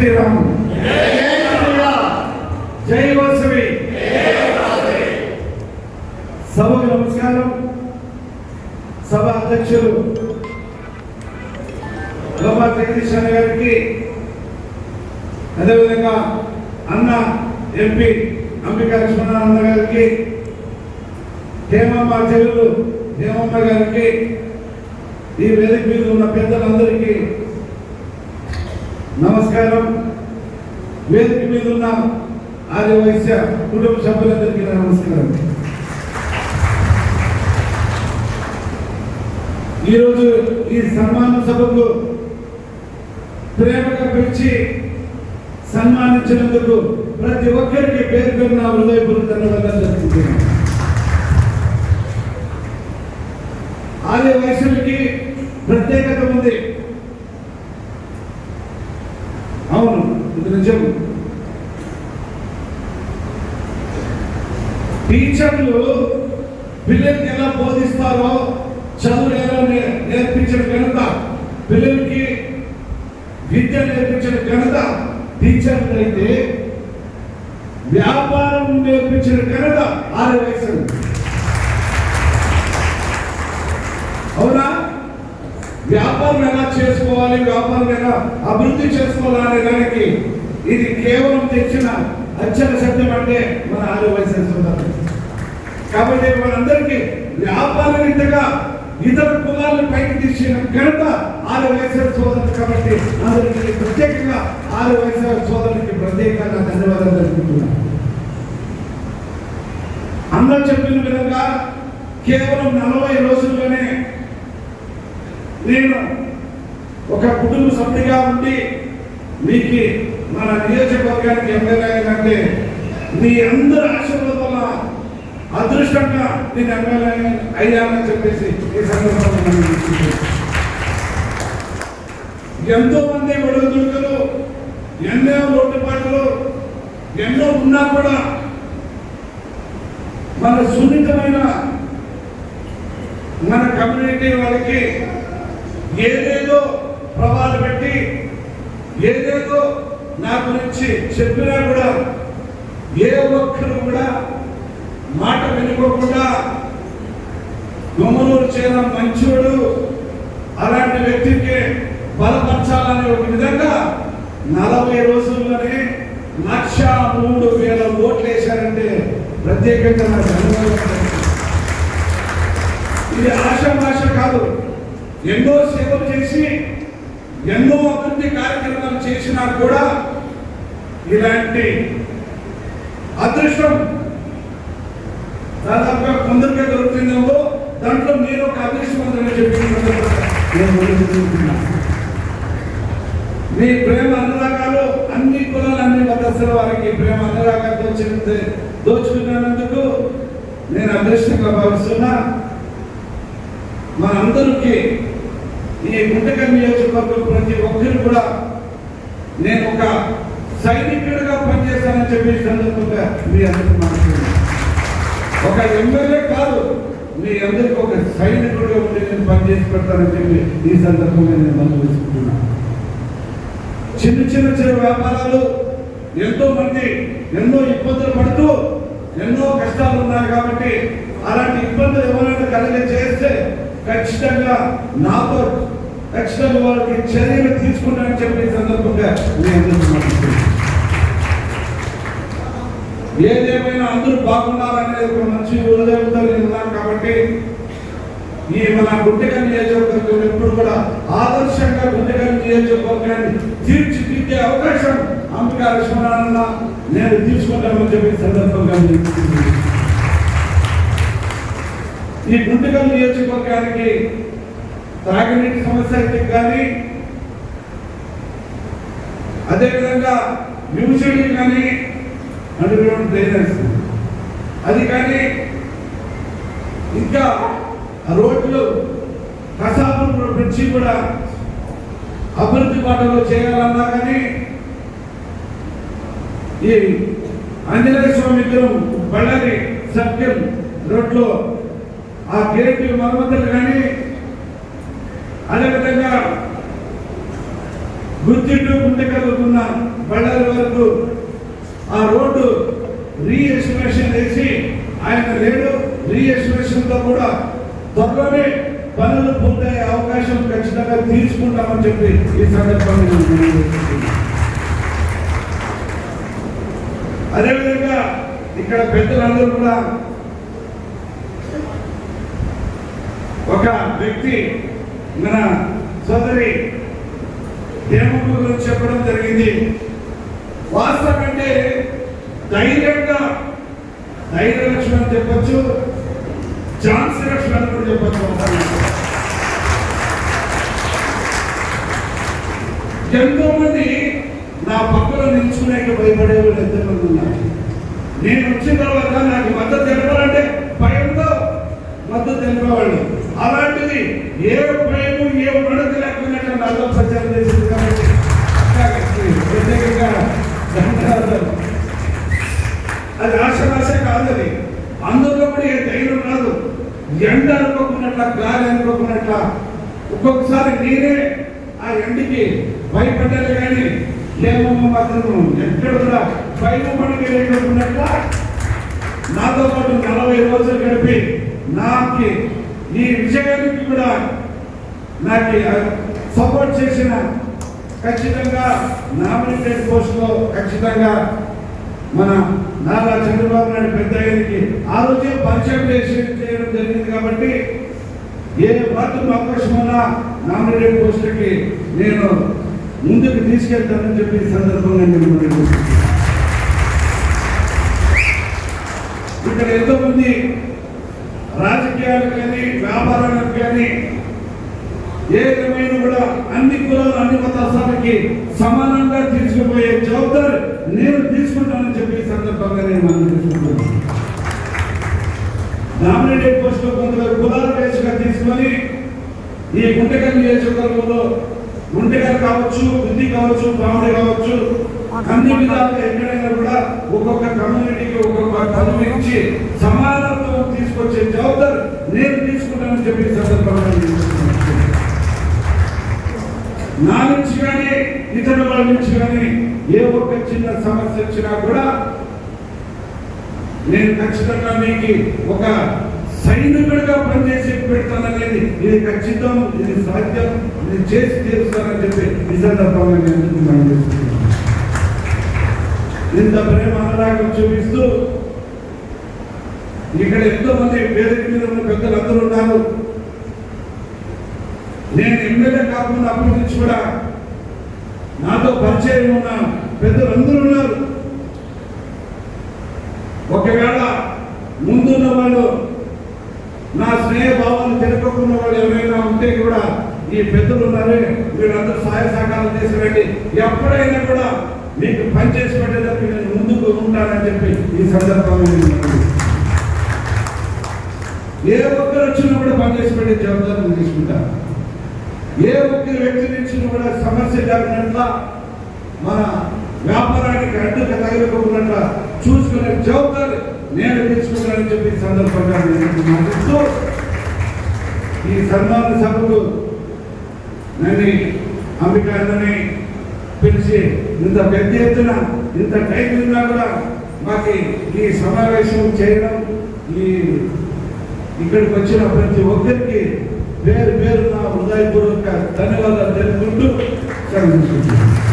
శ్రీరామ్ జై వాసవి. సభకు నమస్కారం. సభ అధ్యక్షులు లోపా జగదీష్ గారికి అదేవిధంగా అన్న ఎంపీ అంబికా లక్ష్మణానంద గారికి హేమమ్మ చెల్లెలు హేమమ్మ గారికి ఈ వేదిక మీద ఉన్న పెద్దలందరికీ నమస్కారం. వేదిక మీద ఉన్న ఆర్యవైశ్య కుటుంబ సభ్యులందరికీ నమస్కారం. ఈరోజు ఈ సన్మాన సభకు ప్రేమగా పిలిచి సన్మానించినందుకు ప్రతి ఒక్కరికి పేరు పేరు నా హృదయపూర్వక ధన్యవాదాలు జరుపుకుంటున్నాను ఆర్య వైశ్యులకి ప్రత్యేకత ఉంది అవును ఇది నిజం టీచర్లు పిల్లలకి ఎలా బోధిస్తారో చదువు ఎలా నేర్పించిన ఘనత. పిల్లలకి విద్య నేర్పించిన ఘనత. టీచర్లు అయితే వ్యాపారం నేర్పించిన ఘనత ఆరు వయసు అవునా? వ్యాపారం ఎలా చేసుకోవాలి వ్యాపారం ఎలా అభివృద్ధి చేసుకోవాలనే దానికి ఇది కేవలం తెచ్చిన అక్షర శబ్దం అంటే మన ఆరు వయసు కాబట్టి మనందరికీ వ్యాపార రీతిగా ఇతర కులాలను పైకి తీసిన ఘనత ఆరు వయసు సోదరులు కాబట్టి అందరికీ ప్రత్యేకంగా ఆరు వయసు సోదరులకి ప్రత్యేకంగా ధన్యవాదాలు తెలుపుతున్నాను. అందరూ చెప్పిన విధంగా కేవలం నలభై రోజుల్లోనే నేను ఒక కుటుంబ సభ్యుడిగా ఉండి మీకు మన నియోజకవర్గానికి ఎమ్మెల్యే అంటే మీ అందరి ఆశీర్వాదం అదృష్టంగా నేను ఎమ్మెల్యే అయ్యానని చెప్పేసి ఈ సందర్భంగా మనం ఎంతో మంది ఒడుగుతులు ఎన్నో లోటుపాట్లు ఎన్నో ఉన్నా కూడా మన సున్నితమైన మన కమ్యూనిటీ వాళ్ళకి ఏదేదో ప్రభావాలు పెట్టి ఏదేదో నా గురించి చెప్పినా కూడా ఏ ఒక్కరు కూడా మాట వినుకోకుండా గుమ్మనూరు చేయడం మంచోడు అలాంటి వ్యక్తికి బలపరచాలనే ఒక విధంగా నలభై రోజుల్లోనే లక్ష మూడు వేల ఓట్లు వేశారంటే ప్రత్యేకంగా నాకు ఇది ఆశాభాష కాదు. ఎన్నో సేవలు చేసి ఎన్నో అభివృద్ధి కార్యక్రమాలు చేసినా కూడా ఇలాంటి అదృష్టం దాదాపుగా కొందరికే దొరుకుతుందేమో దాంట్లో మీరు ఒక అదృష్టవంతుని చెప్పి మీ ప్రేమ అనురాగాలు అన్ని కులాలు అన్ని మతస్థుల వారికి ప్రేమ అనురాగాలు చెంది దోచుకున్నందుకు నేను అదృష్టంగా భావిస్తున్నా. మనందరికీ ఈ గుంటక నియోజకవర్గం ప్రతి ఒక్కరు కూడా నేను ఒక సైనికుడిగా పనిచేస్తానని చెప్పి ఈ సందర్భంగా మీ అందరికీ ఒక ఎమ్మెల్యే కాదు. మీ అందరికి ఒక సైనికుడిగా ఉండి నేను పనిచేసి పెడతానని చెప్పి ఈ సందర్భంగా నేను మనం తీసుకుంటున్నాను చిన్న చిన్న చిన్న వ్యాపారాలు ఎంతో మంది ఎన్నో ఇబ్బందులు పడుతూ ఎన్నో కష్టాలు ఉన్నాయి కాబట్టి అలాంటి ఇబ్బందులు ఎవరైనా కలిగ చేస్తే ఖచ్చితంగా నాతో ఖచ్చితంగా వాళ్ళకి చర్యలు తీసుకుంటానని చెప్పి సందర్భంగా నేను ఏదేమైనా అందరూ బాగున్నారనేది ఒక మంచి హృదయంతో నేను ఉన్నాను కాబట్టి ఈ మన గుంటెగల్ నియోజకవర్గం ఎప్పుడు కూడా ఆదర్శంగా గుంటెగల్ నియోజకవర్గాన్ని తీర్చిదిద్దే అవకాశం అంబికా లక్ష్మణారాయణ నేను తీసుకుంటామని చెప్పి సందర్భంగా ఈ గుంటెగల్ నియోజకవర్గానికి తాగునీటి సమస్య అయితే కానీ అదేవిధంగా మ్యూజియం కానీ అండర్గ్రౌండ్ డ్రైనేజ్ అది కానీ ఇంకా రోడ్లు కసాపురం నుంచి కూడా అభివృద్ధి బాటలో చేయాలన్నా కానీ ఈ ఆంజనేయ స్వామి విగ్రహం బళ్ళారి సర్కిల్ రోడ్లో ఆ గేట్ మరమ్మతులు కానీ అదేవిధంగా గుర్తిట్టు గుంటె కలుగుతున్న బళ్ళారి ఆ రోడ్డు రీఎస్టిమేషన్ వేసి ఆయన లేడు. రీఎస్టిమేషన్తో కూడా త్వరలోనే పనులు పూర్తయ్యే అవకాశం ఖచ్చితంగా తీసుకుంటామని చెప్పి ఈ సందర్భంగా అదేవిధంగా ఇక్కడ పెద్దలందరూ కూడా ఒక వ్యక్తి మన సోదరి దేవమ్మ గురించి చెప్పడం జరిగింది. వాస్తవం అంటే ధైర్యంగా ధైర్య లక్ష్మి అని చెప్పొచ్చు ఝాన్సీ లక్ష్మి అని కూడా చెప్పచ్చు. ఎంతో మంది నా పక్కన నిల్చుకునేక భయపడే వాళ్ళు ఎంతమంది ఉన్నారు. నేను వచ్చిన తర్వాత నాకు మద్దతు తెలపాలంటే భయంతో మద్దతు తెలిపేవాళ్ళు. అలాంటిది ఏ భయము ఏ మడత లేకుండా నాతో ప్రచారం చేసింది కాబట్టి ప్రత్యేకంగా ధన్యవాదాలు అది ఆశనాశ కాదని అందులో కూడా ఏ ధైర్యం రాదు. ఎండ అనుకోకున్నట్ల గాలి అనుకోకున్నట్ల. ఒక్కొక్కసారి నేనే ఆ ఎండికి భయపడ్డాలి కానీ లేమమ్మ మాత్రం ఎక్కడ కూడా భయం లేకున్నట్ల నాతో పాటు నలభై రోజులు గడిపి నాకి ఈ విజయానికి కూడా నాకు సపోర్ట్ చేసిన ఖచ్చితంగా నామినేటెడ్ పోస్ట్లో ఖచ్చితంగా మన నారా చంద్రబాబు నాయుడు పెద్ద ఆయనకి ఆ రోజే పరిచయం చేసి చేయడం జరిగింది కాబట్టి ఏ మాత్రం అవకాశం ఉన్నా నామినేటెడ్ పోస్టులకి నేను ముందుకు తీసుకెళ్తానని చెప్పి సందర్భంగా నేను మనవి చేస్తున్నాను. ఇక్కడ ఎంతో మంది రాజకీయాలకు కానీ వ్యాపారాలకు కానీ ఏ విధమైన కూడా అన్ని కులాలు అన్ని మతాలకి సమానంగా తీసుకుపోయే జవాబాదారి నేను తీసుకుంటానని చెప్పి ఈ సందర్భంగా నేను మనం తీసుకుంటున్నాను నామినేటెడ్ పోస్ట్లో కొంతమంది కులాల బేస్గా తీసుకొని ఈ గుంటకల్ నియోజకవర్గంలో గుంటకల్ కావచ్చు బుద్ధి కావచ్చు బావుడి కావచ్చు అన్ని విధాలుగా ఎక్కడైనా కూడా ఒక్కొక్క కమ్యూనిటీకి ఒక్కొక్క పదవి ఇచ్చి సమానత్వం తీసుకొచ్చే జవాబాదారి నేను తీసుకున్నానని చెప్పి సందర్భంగా నా నుంచి కానీ ఇతరుల వాళ్ళ నుంచి కానీ ఏ ఒక్క చిన్న సమస్య వచ్చినా కూడా నేను ఖచ్చితంగా మీకు ఒక సైనికుడిగా పనిచేసి ఇది ఖచ్చితం ఇది సాధ్యం ఇది చేసి తీరుస్తానని చెప్పి ఈ సందర్భంగా నేను మనం చేస్తున్నాను. ఇంత ప్రేమ అనురాగం చూపిస్తూ ఇక్కడ ఎంతో మంది వేదిక మీద ఉన్న పెద్దలు అందరూ ఉన్నారు నేను ఎమ్మెల్యే కాకుండా అప్పటి నుంచి కూడా నాతో పరిచయం ఉన్న పెద్దలు అందరూ ఉన్నారు ఒకవేళ ముందున్న వాళ్ళు నా స్నేహ భావాలు తెలుపుకున్న వాళ్ళు చేయడానికి కూడా ఈ పెద్దలు ఉన్నారే వీళ్ళందరూ సహాయ సహకారాలు చేసి ఎప్పుడైనా కూడా మీకు పని చేసి పెట్టేటప్పుడు నేను ముందుకు ఉంటానని చెప్పి ఈ సందర్భంలో ఏ ఒక్కరు వచ్చినా కూడా పనిచేసి పెట్టే జవాబాదారు నేను తీసుకుంటాను. ఏ ఒక్కరు వ్యక్తి నుంచి కూడా సమస్య జరగనట్ల మన వ్యాపారానికి అడ్డుక తగలకుండా చూసుకునే జవాబాదారి నేను తీసుకున్నానని చెప్పి సందర్భంగా నేను ఈ సన్మాన సభకు నన్ను అంబికాందని పిలిచి ఇంత పెద్ద ఎత్తున ఇంత టైం ఉన్నా కూడా మాకు ఈ సమావేశం చేయడం ఈ ఇక్కడికి వచ్చిన ప్రతి ఒక్కరికి పేరు పేరు నా హృదయపూర్వక ధన్యవాదాలు తెలుపుకుంటూ సెలవు